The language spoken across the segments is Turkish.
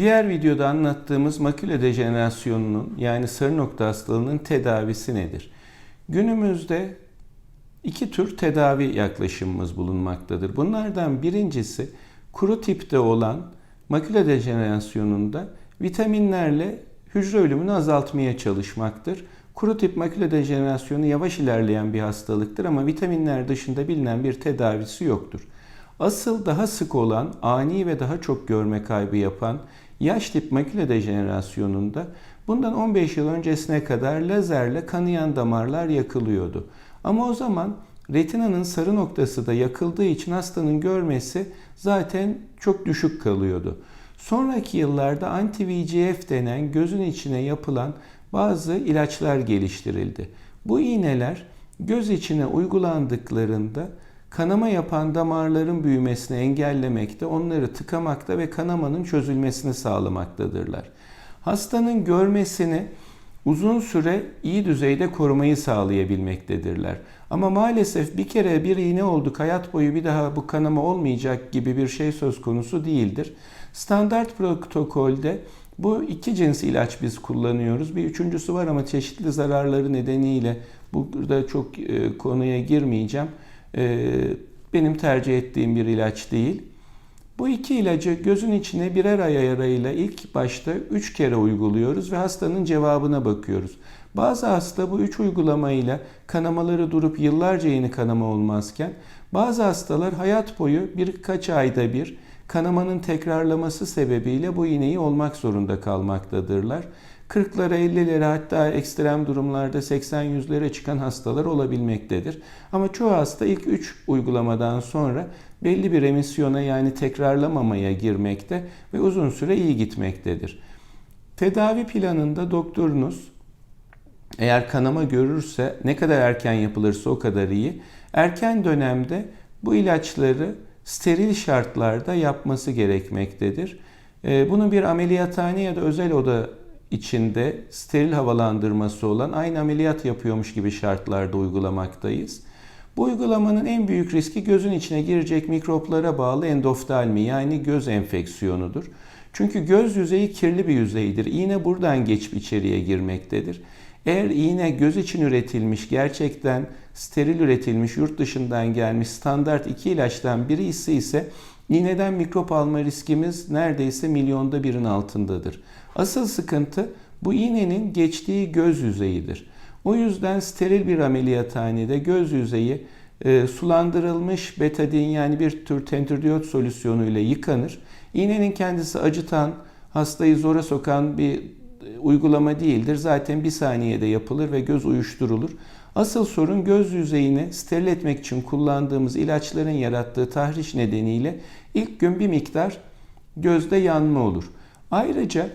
Diğer videoda anlattığımız makule dejenerasyonunun yani sarı nokta hastalığının tedavisi nedir? Günümüzde iki tür tedavi yaklaşımımız bulunmaktadır. Bunlardan birincisi kuru tipte olan makule dejenerasyonunda vitaminlerle hücre ölümünü azaltmaya çalışmaktır. Kuru tip makule dejenerasyonu yavaş ilerleyen bir hastalıktır ama vitaminler dışında bilinen bir tedavisi yoktur. Asıl daha sık olan, ani ve daha çok görme kaybı yapan yaş tip makule dejenerasyonunda bundan 15 yıl öncesine kadar lazerle kanayan damarlar yakılıyordu. Ama o zaman retinanın sarı noktası da yakıldığı için hastanın görmesi zaten çok düşük kalıyordu. Sonraki yıllarda anti-VEGF denen gözün içine yapılan bazı ilaçlar geliştirildi. Bu iğneler göz içine uygulandıklarında kanama yapan damarların büyümesini engellemekte, onları tıkamakta ve kanamanın çözülmesini sağlamaktadırlar. Hastanın görmesini uzun süre iyi düzeyde korumayı sağlayabilmektedirler. Ama maalesef bir kere bir iğne olduk hayat boyu bir daha bu kanama olmayacak gibi bir şey söz konusu değildir. Standart protokolde bu iki cins ilaç biz kullanıyoruz. Bir üçüncüsü var ama çeşitli zararları nedeniyle burada çok e, konuya girmeyeceğim. E, benim tercih ettiğim bir ilaç değil. Bu iki ilacı gözün içine birer ay arayla ilk başta 3 kere uyguluyoruz ve hastanın cevabına bakıyoruz. Bazı hasta bu üç uygulamayla kanamaları durup yıllarca yeni kanama olmazken bazı hastalar hayat boyu birkaç ayda bir kanamanın tekrarlaması sebebiyle bu iğneyi olmak zorunda kalmaktadırlar. 40'lara 50'lere hatta ekstrem durumlarda 80-100'lere çıkan hastalar olabilmektedir. Ama çoğu hasta ilk 3 uygulamadan sonra belli bir emisyona yani tekrarlamamaya girmekte ve uzun süre iyi gitmektedir. Tedavi planında doktorunuz eğer kanama görürse ne kadar erken yapılırsa o kadar iyi. Erken dönemde bu ilaçları steril şartlarda yapması gerekmektedir. Bunun bir ameliyathane ya da özel oda içinde steril havalandırması olan aynı ameliyat yapıyormuş gibi şartlarda uygulamaktayız. Bu uygulamanın en büyük riski gözün içine girecek mikroplara bağlı endoftalmi yani göz enfeksiyonudur. Çünkü göz yüzeyi kirli bir yüzeydir. İğne buradan geçip içeriye girmektedir. Eğer iğne göz için üretilmiş, gerçekten steril üretilmiş, yurt dışından gelmiş standart iki ilaçtan biri ise ise iğneden mikrop alma riskimiz neredeyse milyonda birin altındadır. Asıl sıkıntı bu iğnenin geçtiği göz yüzeyidir. O yüzden steril bir ameliyathanede göz yüzeyi e, sulandırılmış betadin yani bir tür tentürdiyot solüsyonu ile yıkanır. İğnenin kendisi acıtan, hastayı zora sokan bir uygulama değildir. Zaten bir saniyede yapılır ve göz uyuşturulur. Asıl sorun göz yüzeyini steril etmek için kullandığımız ilaçların yarattığı tahriş nedeniyle ilk gün bir miktar gözde yanma olur. Ayrıca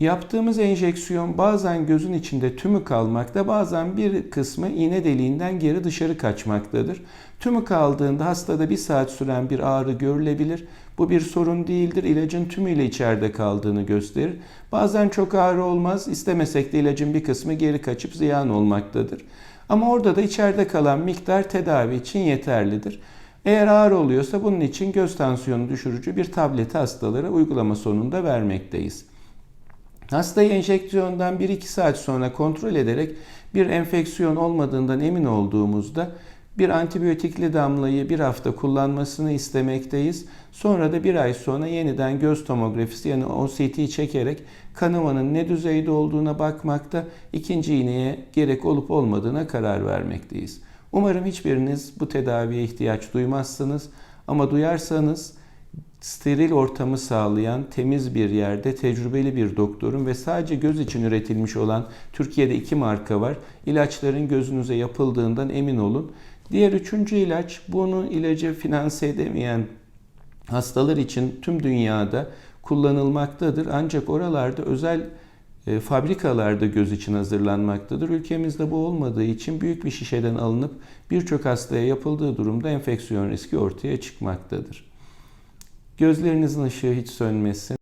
yaptığımız enjeksiyon bazen gözün içinde tümü kalmakta, bazen bir kısmı iğne deliğinden geri dışarı kaçmaktadır. Tümü kaldığında hastada bir saat süren bir ağrı görülebilir. Bu bir sorun değildir. İlacın tümüyle içeride kaldığını gösterir. Bazen çok ağrı olmaz. İstemesek de ilacın bir kısmı geri kaçıp ziyan olmaktadır. Ama orada da içeride kalan miktar tedavi için yeterlidir. Eğer ağrı oluyorsa bunun için göz tansiyonu düşürücü bir tableti hastalara uygulama sonunda vermekteyiz. Hastayı enjeksiyondan 1-2 saat sonra kontrol ederek bir enfeksiyon olmadığından emin olduğumuzda bir antibiyotikli damlayı bir hafta kullanmasını istemekteyiz. Sonra da bir ay sonra yeniden göz tomografisi yani OCT çekerek kanamanın ne düzeyde olduğuna bakmakta, ikinci iğneye gerek olup olmadığına karar vermekteyiz. Umarım hiçbiriniz bu tedaviye ihtiyaç duymazsınız ama duyarsanız steril ortamı sağlayan temiz bir yerde tecrübeli bir doktorun ve sadece göz için üretilmiş olan Türkiye'de iki marka var. İlaçların gözünüze yapıldığından emin olun. Diğer üçüncü ilaç bunu ilacı finanse edemeyen hastalar için tüm dünyada kullanılmaktadır. Ancak oralarda özel e, fabrikalarda göz için hazırlanmaktadır. Ülkemizde bu olmadığı için büyük bir şişeden alınıp birçok hastaya yapıldığı durumda enfeksiyon riski ortaya çıkmaktadır. Gözlerinizin ışığı hiç sönmesin.